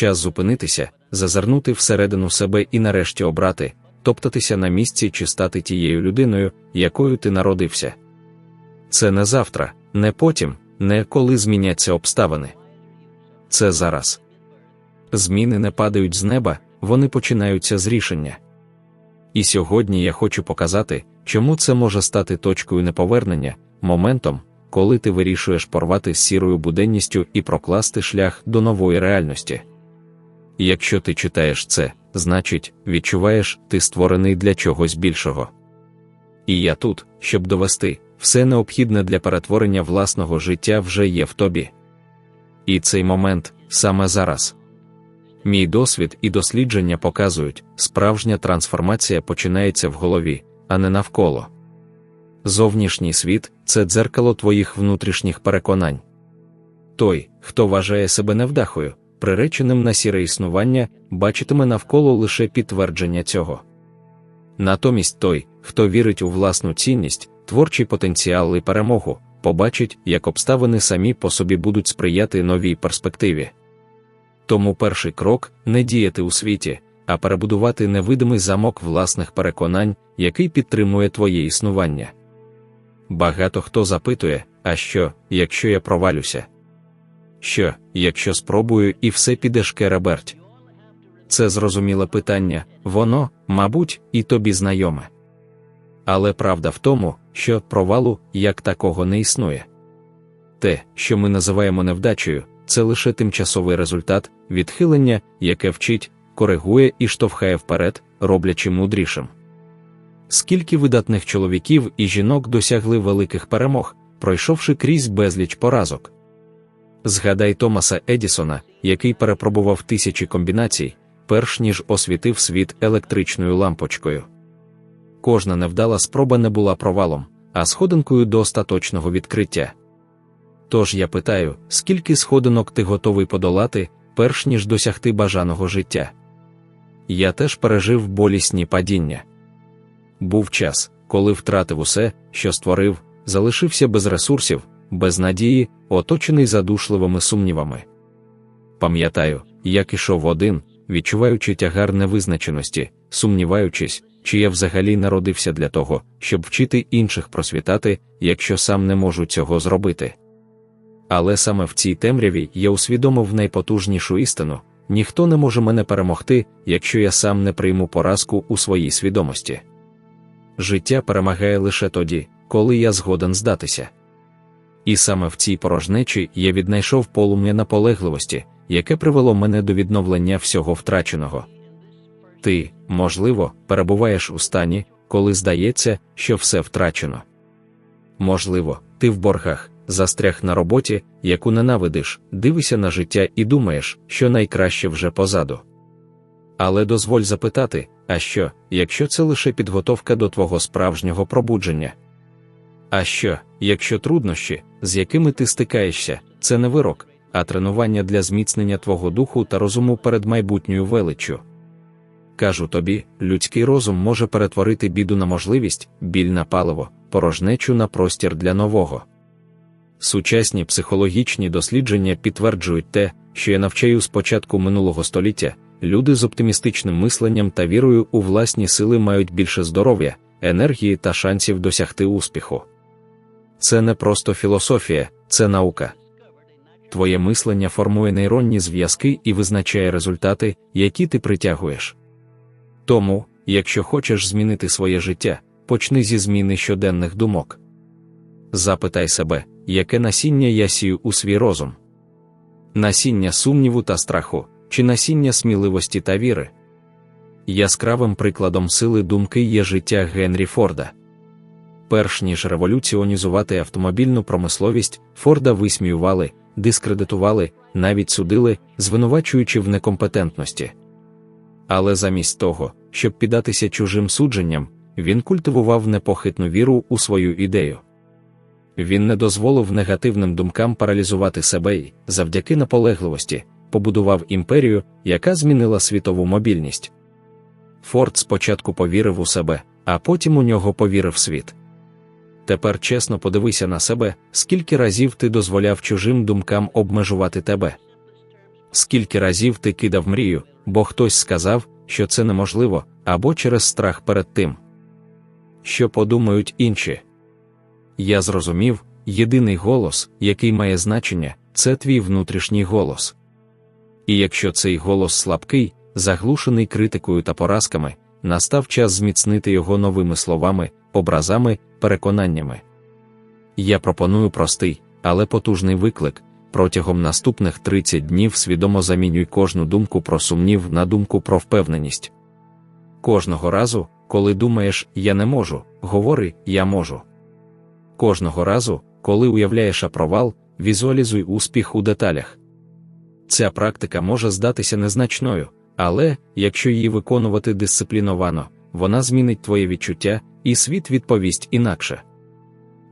Час зупинитися, зазирнути всередину себе і нарешті обрати, топтатися на місці чи стати тією людиною, якою ти народився. Це не завтра, не потім, не коли зміняться обставини. Це зараз. Зміни не падають з неба, вони починаються з рішення. І сьогодні я хочу показати, чому це може стати точкою неповернення, моментом, коли ти вирішуєш порвати з сірою буденністю і прокласти шлях до нової реальності. Якщо ти читаєш це, значить, відчуваєш, ти створений для чогось більшого. І я тут, щоб довести, все необхідне для перетворення власного життя вже є в тобі. І цей момент саме зараз. Мій досвід і дослідження показують, справжня трансформація починається в голові, а не навколо. Зовнішній світ це дзеркало твоїх внутрішніх переконань. Той, хто вважає себе невдахою, приреченим на сіре існування, бачитиме навколо лише підтвердження цього. Натомість той, хто вірить у власну цінність, творчий потенціал і перемогу, побачить, як обставини самі по собі будуть сприяти новій перспективі. Тому перший крок не діяти у світі, а перебудувати невидимий замок власних переконань, який підтримує твоє існування. Багато хто запитує, а що, якщо я провалюся? Що, якщо спробую і все піде шкереберть? Це зрозуміле питання, воно, мабуть, і тобі знайоме. Але правда в тому, що провалу як такого не існує. Те, що ми називаємо невдачею, це лише тимчасовий результат, відхилення, яке вчить, коригує і штовхає вперед, роблячи мудрішим. Скільки видатних чоловіків і жінок досягли великих перемог, пройшовши крізь безліч поразок. Згадай Томаса Едісона, який перепробував тисячі комбінацій, перш ніж освітив світ електричною лампочкою. Кожна невдала спроба не була провалом, а сходинкою до остаточного відкриття. Тож я питаю, скільки сходинок ти готовий подолати, перш ніж досягти бажаного життя? Я теж пережив болісні падіння. Був час, коли втратив усе, що створив, залишився без ресурсів, без надії, оточений задушливими сумнівами. Пам'ятаю, як ішов один, відчуваючи тягар невизначеності, сумніваючись, чи я взагалі народився для того, щоб вчити інших просвітати, якщо сам не можу цього зробити. Але саме в цій темряві я усвідомив найпотужнішу істину ніхто не може мене перемогти, якщо я сам не прийму поразку у своїй свідомості. Життя перемагає лише тоді, коли я згоден здатися. І саме в цій порожнечі я віднайшов полум'я наполегливості, яке привело мене до відновлення всього втраченого. Ти, можливо, перебуваєш у стані, коли здається, що все втрачено. Можливо, ти в боргах, застряг на роботі, яку ненавидиш, дивишся на життя і думаєш, що найкраще вже позаду. Але дозволь запитати, а що, якщо це лише підготовка до твого справжнього пробудження? А що, якщо труднощі, з якими ти стикаєшся, це не вирок, а тренування для зміцнення твого духу та розуму перед майбутньою величчю? Кажу тобі, людський розум може перетворити біду на можливість, біль на паливо, порожнечу на простір для нового. Сучасні психологічні дослідження підтверджують те, що я навчаю з початку минулого століття. Люди з оптимістичним мисленням та вірою у власні сили мають більше здоров'я, енергії та шансів досягти успіху. Це не просто філософія, це наука. Твоє мислення формує нейронні зв'язки і визначає результати, які ти притягуєш. Тому, якщо хочеш змінити своє життя, почни зі зміни щоденних думок. Запитай себе, яке насіння я сію у свій розум. Насіння сумніву та страху, чи насіння сміливості та віри. Яскравим прикладом сили думки є життя Генрі Форда. Перш ніж революціонізувати автомобільну промисловість, Форда висміювали, дискредитували, навіть судили, звинувачуючи в некомпетентності. Але замість того, щоб піддатися чужим судженням, він культивував непохитну віру у свою ідею. Він не дозволив негативним думкам паралізувати себе і, завдяки наполегливості, побудував імперію, яка змінила світову мобільність. Форд спочатку повірив у себе, а потім у нього повірив світ. Тепер чесно подивися на себе, скільки разів ти дозволяв чужим думкам обмежувати тебе. Скільки разів ти кидав мрію, бо хтось сказав, що це неможливо, або через страх перед тим, що подумають інші. Я зрозумів, єдиний голос, який має значення, це твій внутрішній голос. І якщо цей голос слабкий, заглушений критикою та поразками, настав час зміцнити його новими словами, образами, переконаннями. Я пропоную простий, але потужний виклик. Протягом наступних 30 днів свідомо замінюй кожну думку про сумнів на думку про впевненість. Кожного разу, коли думаєш я не можу, говори я можу. Кожного разу, коли уявляєш провал, візуалізуй успіх у деталях. Ця практика може здатися незначною, але, якщо її виконувати дисципліновано, вона змінить твоє відчуття, і світ відповість інакше.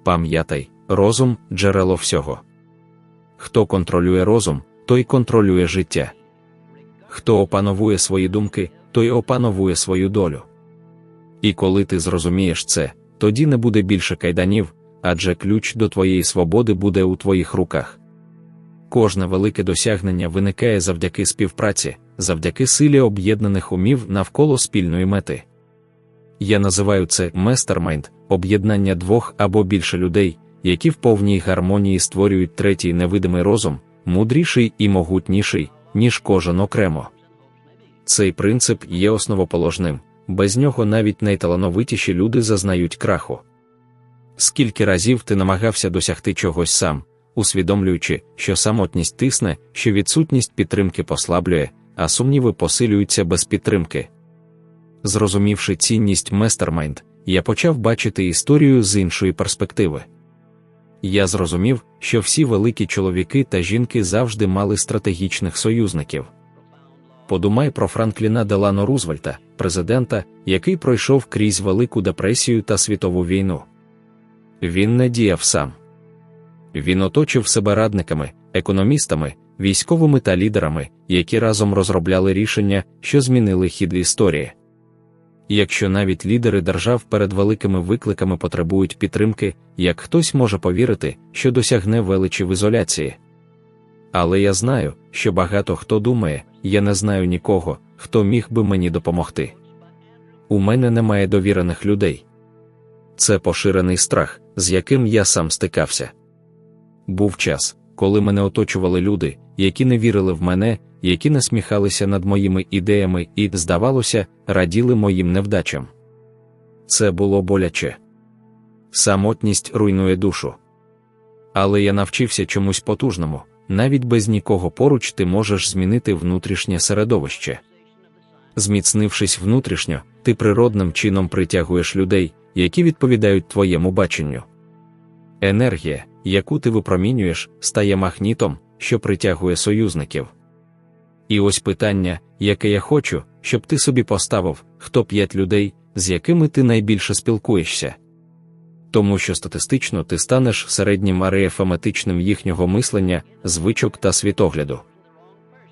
Пам'ятай, розум джерело всього. Хто контролює розум, той контролює життя. Хто опановує свої думки, той опановує свою долю. І коли ти зрозумієш це, тоді не буде більше кайданів, адже ключ до твоєї свободи буде у твоїх руках. Кожне велике досягнення виникає завдяки співпраці, завдяки силі об'єднаних умів навколо спільної мети. Я називаю це местермайнд, об'єднання двох або більше людей, які в повній гармонії створюють третій невидимий розум, мудріший і могутніший, ніж кожен окремо. Цей принцип є основоположним, без нього навіть найталановитіші люди зазнають краху. Скільки разів ти намагався досягти чогось сам, усвідомлюючи, що самотність тисне, що відсутність підтримки послаблює, а сумніви посилюються без підтримки. Зрозумівши цінність Местермайнд, я почав бачити історію з іншої перспективи. Я зрозумів, що всі великі чоловіки та жінки завжди мали стратегічних союзників. Подумай про Франкліна Делано Рузвельта, президента, який пройшов крізь Велику депресію та світову війну. Він не діяв сам. Він оточив себе радниками, економістами, військовими та лідерами, які разом розробляли рішення, що змінили хід історії. Якщо навіть лідери держав перед великими викликами потребують підтримки, як хтось може повірити, що досягне величі в ізоляції. Але я знаю, що багато хто думає, я не знаю нікого, хто міг би мені допомогти. У мене немає довірених людей. Це поширений страх, з яким я сам стикався. Був час, коли мене оточували люди, які не вірили в мене, які насміхалися над моїми ідеями і, здавалося, раділи моїм невдачам. Це було боляче. Самотність руйнує душу. Але я навчився чомусь потужному, навіть без нікого поруч ти можеш змінити внутрішнє середовище. Зміцнившись внутрішньо, ти природним чином притягуєш людей, які відповідають твоєму баченню. Енергія, яку ти випромінюєш, стає магнітом, що притягує союзників. І ось питання, яке я хочу, щоб ти собі поставив, хто п'ять людей, з якими ти найбільше спілкуєшся. Тому що статистично ти станеш середнім арифеметичним їхнього мислення, звичок та світогляду.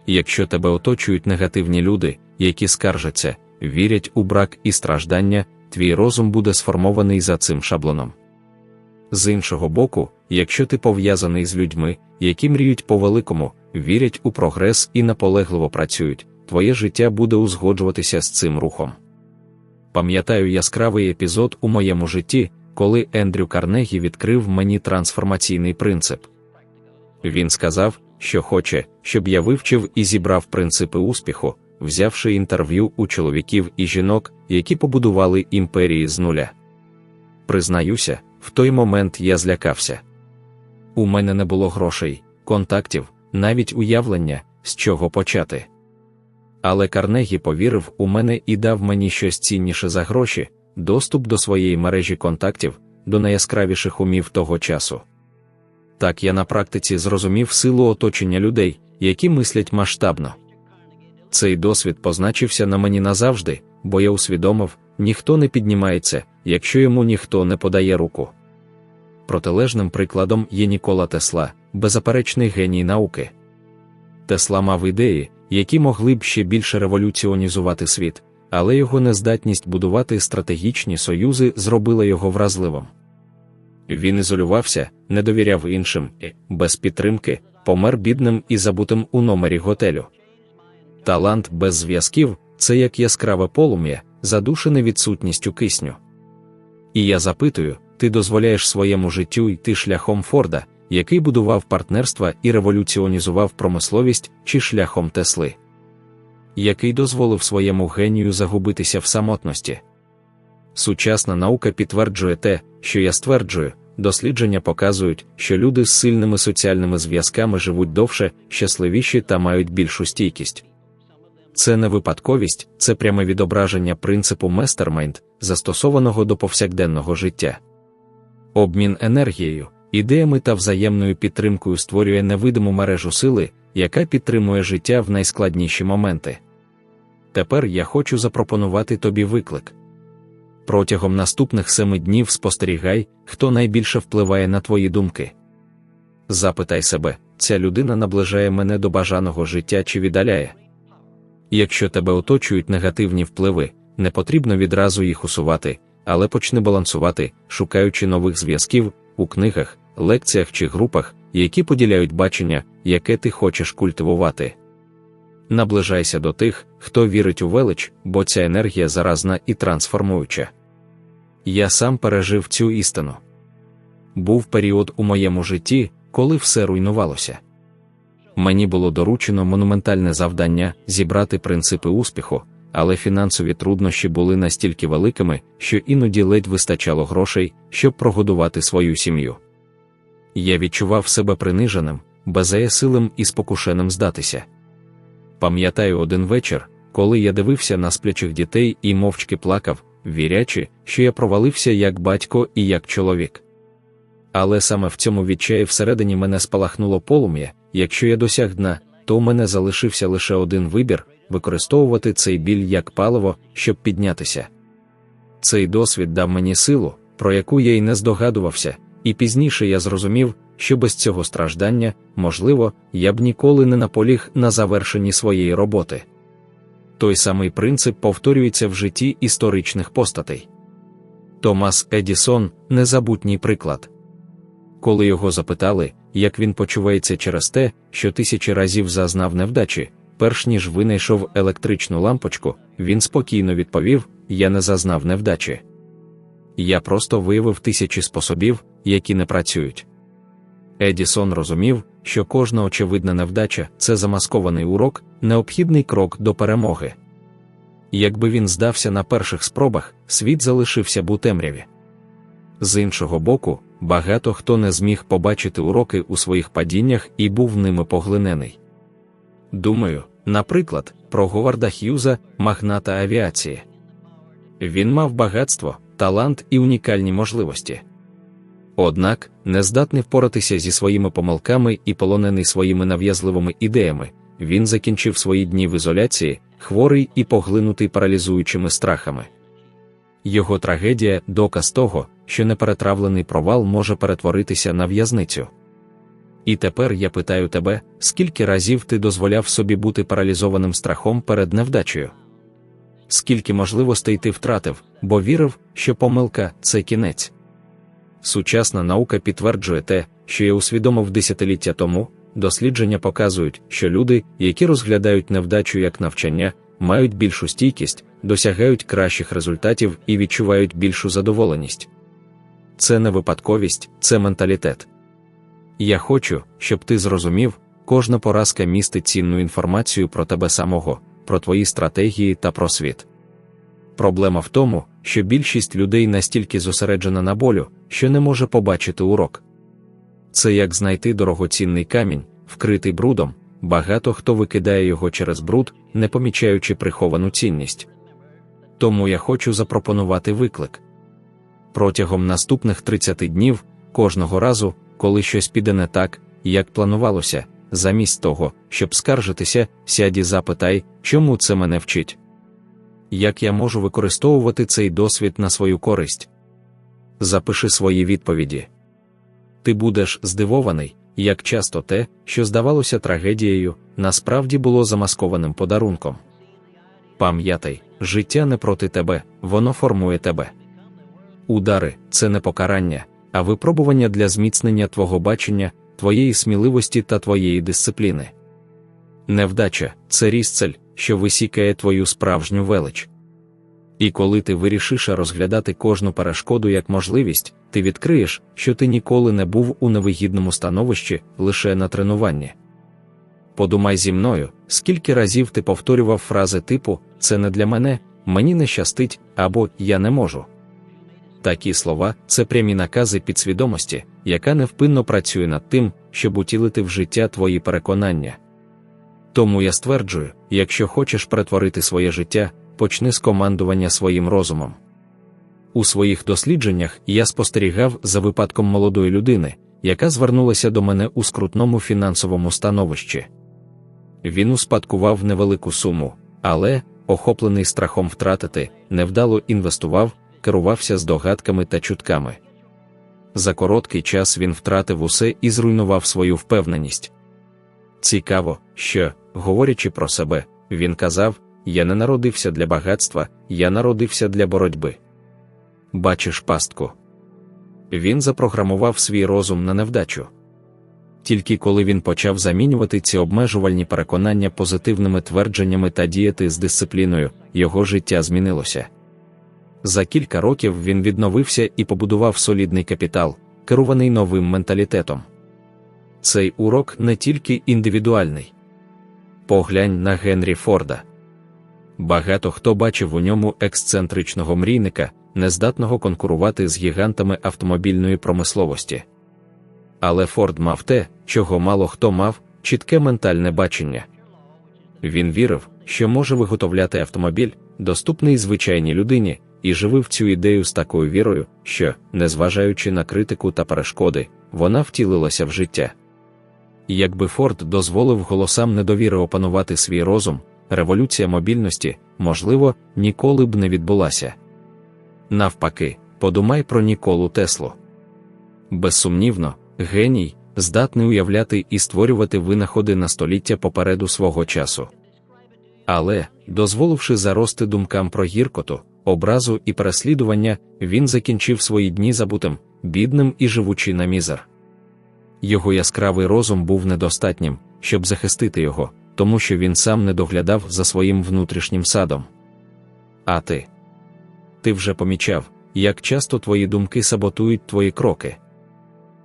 Якщо тебе оточують негативні люди, які скаржаться, вірять у брак і страждання, твій розум буде сформований за цим шаблоном. З іншого боку, якщо ти пов'язаний з людьми, які мріють по великому, вірять у прогрес і наполегливо працюють, твоє життя буде узгоджуватися з цим рухом. Пам'ятаю яскравий епізод у моєму житті, коли Ендрю Карнегі відкрив мені трансформаційний принцип. Він сказав, що хоче, щоб я вивчив і зібрав принципи успіху, взявши інтерв'ю у чоловіків і жінок, які побудували імперії з нуля. Признаюся, в той момент я злякався. У мене не було грошей, контактів, навіть уявлення, з чого почати. Але Карнегі повірив у мене і дав мені щось цінніше за гроші, доступ до своєї мережі контактів, до найяскравіших умів того часу. Так я на практиці зрозумів силу оточення людей, які мислять масштабно. Цей досвід позначився на мені назавжди, бо я усвідомив, ніхто не піднімається, якщо йому ніхто не подає руку. Протилежним прикладом є Нікола Тесла, беззаперечний геній науки. Тесла мав ідеї, які могли б ще більше революціонізувати світ, але його нездатність будувати стратегічні союзи зробила його вразливим. Він ізолювався, не довіряв іншим і, без підтримки, помер бідним і забутим у номері готелю. Талант без зв'язків це як яскраве полум'я, задушене відсутністю кисню. І я запитую: ти дозволяєш своєму життю йти шляхом Форда, який будував партнерства і революціонізував промисловість чи шляхом Тесли, який дозволив своєму генію загубитися в самотності. Сучасна наука підтверджує те, що я стверджую, дослідження показують, що люди з сильними соціальними зв'язками живуть довше, щасливіші та мають більшу стійкість. Це не випадковість, це пряме відображення принципу местермайнд, застосованого до повсякденного життя. Обмін енергією, ідеями та взаємною підтримкою створює невидиму мережу сили, яка підтримує життя в найскладніші моменти. Тепер я хочу запропонувати тобі виклик. Протягом наступних семи днів спостерігай, хто найбільше впливає на твої думки. Запитай себе, ця людина наближає мене до бажаного життя чи віддаляє. Якщо тебе оточують негативні впливи, не потрібно відразу їх усувати, але почни балансувати, шукаючи нових зв'язків у книгах, лекціях чи групах, які поділяють бачення, яке ти хочеш культивувати. Наближайся до тих, хто вірить у велич, бо ця енергія заразна і трансформуюча. Я сам пережив цю істину. Був період у моєму житті, коли все руйнувалося. Мені було доручено монументальне завдання зібрати принципи успіху, але фінансові труднощі були настільки великими, що іноді ледь вистачало грошей, щоб прогодувати свою сім'ю. Я відчував себе приниженим, беззаєсилим і спокушеним здатися. Пам'ятаю один вечір, коли я дивився на сплячих дітей і мовчки плакав, вірячи, що я провалився як батько і як чоловік. Але саме в цьому відчаї всередині мене спалахнуло полум'я, якщо я досяг дна, то у мене залишився лише один вибір використовувати цей біль як паливо, щоб піднятися. Цей досвід дав мені силу, про яку я й не здогадувався, і пізніше я зрозумів, що без цього страждання, можливо, я б ніколи не наполіг на завершенні своєї роботи. Той самий принцип повторюється в житті історичних постатей. Томас Едісон незабутній приклад. Коли його запитали, як він почувається через те, що тисячі разів зазнав невдачі, перш ніж винайшов електричну лампочку, він спокійно відповів: Я не зазнав невдачі. Я просто виявив тисячі способів, які не працюють. Едісон розумів, що кожна очевидна невдача це замаскований урок, необхідний крок до перемоги. Якби він здався на перших спробах, світ залишився б у темряві. З іншого боку, багато хто не зміг побачити уроки у своїх падіннях і був ними поглинений. Думаю, наприклад, про Говарда Х'юза, магната авіації. Він мав багатство, талант і унікальні можливості. Однак, не здатний впоратися зі своїми помилками і полонений своїми нав'язливими ідеями, він закінчив свої дні в ізоляції, хворий і поглинутий паралізуючими страхами. Його трагедія доказ того, що неперетравлений провал може перетворитися на в'язницю. І тепер я питаю тебе, скільки разів ти дозволяв собі бути паралізованим страхом перед невдачею? Скільки можливостей ти втратив, бо вірив, що помилка це кінець. Сучасна наука підтверджує те, що я усвідомив десятиліття тому, дослідження показують, що люди, які розглядають невдачу як навчання, мають більшу стійкість, досягають кращих результатів і відчувають більшу задоволеність. Це не випадковість, це менталітет. Я хочу, щоб ти зрозумів, кожна поразка містить цінну інформацію про тебе самого, про твої стратегії та про світ. Проблема в тому, що більшість людей настільки зосереджена на болю, що не може побачити урок. Це як знайти дорогоцінний камінь, вкритий брудом, багато хто викидає його через бруд, не помічаючи приховану цінність. Тому я хочу запропонувати виклик. Протягом наступних 30 днів, кожного разу, коли щось піде не так, як планувалося, замість того, щоб скаржитися, сядь і запитай, чому це мене вчить. Як я можу використовувати цей досвід на свою користь? Запиши свої відповіді. Ти будеш здивований, як часто те, що здавалося трагедією, насправді було замаскованим подарунком. Пам'ятай, життя не проти тебе, воно формує тебе. Удари це не покарання, а випробування для зміцнення твого бачення, твоєї сміливості та твоєї дисципліни. Невдача це різцель, що висікає твою справжню велич. І коли ти вирішиш розглядати кожну перешкоду як можливість, ти відкриєш, що ти ніколи не був у невигідному становищі лише на тренуванні. Подумай зі мною, скільки разів ти повторював фрази типу Це не для мене, мені не щастить або Я не можу. Такі слова це прямі накази підсвідомості, яка невпинно працює над тим, щоб утілити в життя твої переконання. Тому я стверджую, якщо хочеш перетворити своє життя, почни з командування своїм розумом. У своїх дослідженнях я спостерігав за випадком молодої людини, яка звернулася до мене у скрутному фінансовому становищі. Він успадкував невелику суму, але, охоплений страхом втратити, невдало інвестував, керувався здогадками та чутками. За короткий час він втратив усе і зруйнував свою впевненість. Цікаво, що, говорячи про себе, він казав: Я не народився для багатства, я народився для боротьби. Бачиш пастку. Він запрограмував свій розум на невдачу. Тільки коли він почав замінювати ці обмежувальні переконання позитивними твердженнями та діяти з дисципліною, його життя змінилося. За кілька років він відновився і побудував солідний капітал, керований новим менталітетом. Цей урок не тільки індивідуальний. Поглянь на Генрі Форда. Багато хто бачив у ньому ексцентричного мрійника, нездатного конкурувати з гігантами автомобільної промисловості. Але Форд мав те, чого мало хто мав, чітке ментальне бачення. Він вірив, що може виготовляти автомобіль, доступний звичайній людині, і живив цю ідею з такою вірою, що, незважаючи на критику та перешкоди, вона втілилася в життя. Якби Форд дозволив голосам недовіри опанувати свій розум, революція мобільності, можливо, ніколи б не відбулася. Навпаки, подумай про Ніколу Теслу. Безсумнівно, геній, здатний уявляти і створювати винаходи на століття попереду свого часу. Але, дозволивши зарости думкам про гіркоту, образу і переслідування, він закінчив свої дні забутим, бідним і живучи на мізер. Його яскравий розум був недостатнім, щоб захистити його, тому що він сам не доглядав за своїм внутрішнім садом. А ти? Ти вже помічав, як часто твої думки саботують твої кроки.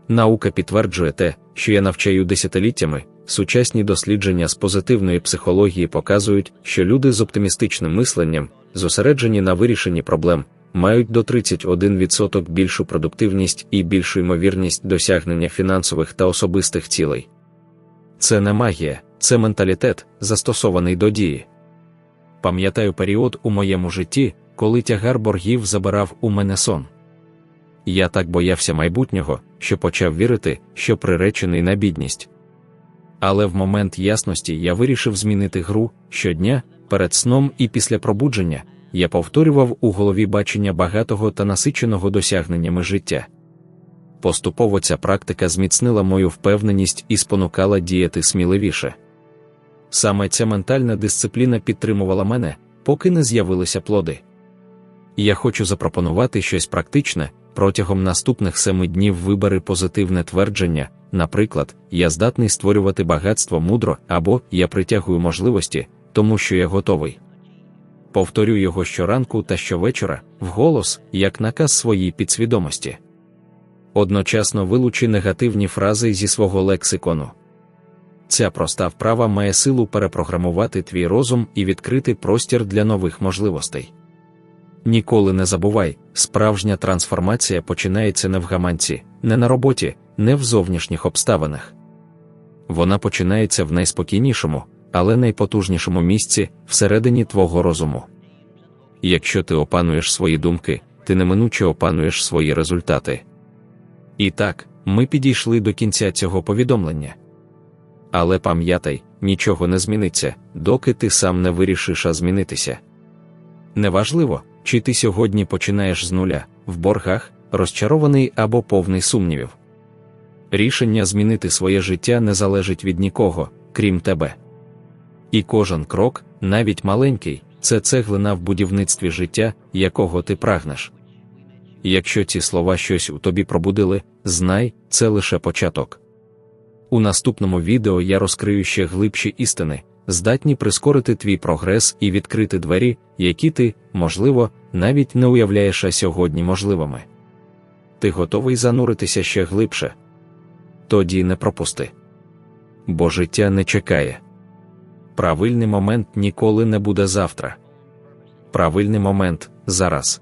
Наука підтверджує те, що я навчаю десятиліттями, сучасні дослідження з позитивної психології показують, що люди з оптимістичним мисленням, зосереджені на вирішенні проблем, мають до 31% більшу продуктивність і більшу ймовірність досягнення фінансових та особистих цілей. Це не магія, це менталітет, застосований до дії. Пам'ятаю період у моєму житті, коли тягар боргів забирав у мене сон. Я так боявся майбутнього, що почав вірити, що приречений на бідність. Але в момент ясності я вирішив змінити гру щодня, перед сном і після пробудження, я повторював у голові бачення багатого та насиченого досягненнями життя. Поступово ця практика зміцнила мою впевненість і спонукала діяти сміливіше. Саме ця ментальна дисципліна підтримувала мене, поки не з'явилися плоди. Я хочу запропонувати щось практичне протягом наступних семи днів вибери позитивне твердження, наприклад, я здатний створювати багатство мудро або я притягую можливості, тому що я готовий. Повторю його щоранку та щовечора, вголос, як наказ своїй підсвідомості. Одночасно вилучи негативні фрази зі свого лексикону. Ця проста вправа має силу перепрограмувати твій розум і відкрити простір для нових можливостей. Ніколи не забувай, справжня трансформація починається не в гаманці, не на роботі, не в зовнішніх обставинах. Вона починається в найспокійнішому, але найпотужнішому місці всередині твого розуму. Якщо ти опануєш свої думки, ти неминуче опануєш свої результати. І так, ми підійшли до кінця цього повідомлення. Але пам'ятай, нічого не зміниться, доки ти сам не вирішиш а змінитися. Неважливо, чи ти сьогодні починаєш з нуля, в боргах, розчарований або повний сумнівів. Рішення змінити своє життя не залежить від нікого, крім тебе. І кожен крок, навіть маленький, це цеглина в будівництві життя, якого ти прагнеш. Якщо ці слова щось у тобі пробудили, знай, це лише початок. У наступному відео я розкрию ще глибші істини, здатні прискорити твій прогрес і відкрити двері, які ти, можливо, навіть не уявляєш а сьогодні можливими. Ти готовий зануритися ще глибше? Тоді не пропусти. Бо життя не чекає. Правильний момент ніколи не буде завтра. Правильний момент зараз.